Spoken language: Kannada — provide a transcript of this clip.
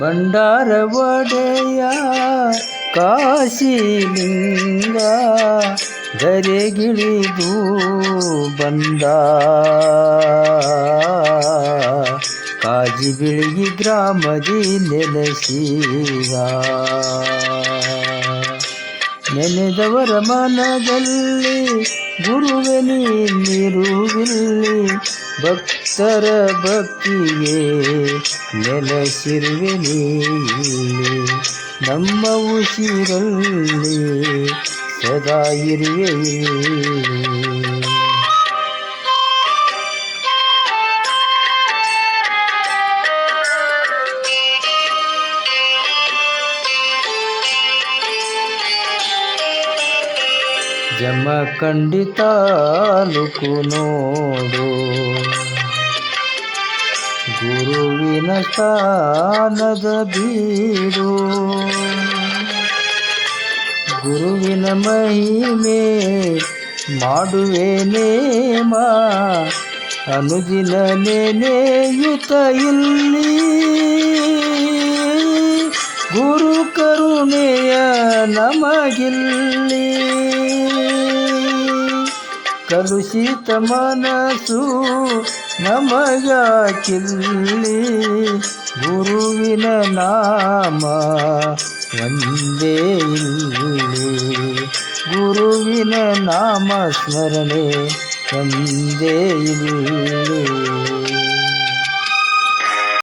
ಭಂಡಾರ ಒಡೆಯ ಕಾಶಿಲಿಂಗ ಧರೆಗಿಳಿದು ಬಂದ. ಕಾಜಿ ಬಿಳಿಗಿ ಗ್ರಾಮದಿ ನೆಲೆಸಿದ ನೆನೆದವರ ಮನದಲ್ಲಿ ಗುರುವೆ ನೀರುವಿಲ್ಲಿ ಭಕ್ತರ ಭಕ್ತಿಗೆ ನೆಲೆಸಿರುವೆ ನೀಲ್ಲಿ ನಮ್ಮ ಉಸಿರಲ್ಲಿ ಸದಾ ಇರುವೆ ಜಮಖಂಡಿ ಲುಕು ನೋಡು. ಗುರುವಿನ ಸ್ಥಾನದ ಬೀಡು. ಗುರುವಿನ ಮಹಿಮೆ ಮಾಡುವೆ ನೇಮ ಅನುದಿನ ನೆನೆಯುತ ಇಲ್ಲಿ. ಗುರು ಕರುಣೆಯ ನಮಗಿಲ್ಲಿ. ಕಲುಷಿತ ಮನಸ್ಸು ನಮಗಾಕಿಲ್ಲಿ. ಗುರುವಿನ ನಾಮ ಒಂದೇ ಇಲ್ಲಿ. ಗುರುವಿನ ನಾಮ ಸ್ಮರಣೆ ಒಂದೇ ಇಲ್ಲಿ.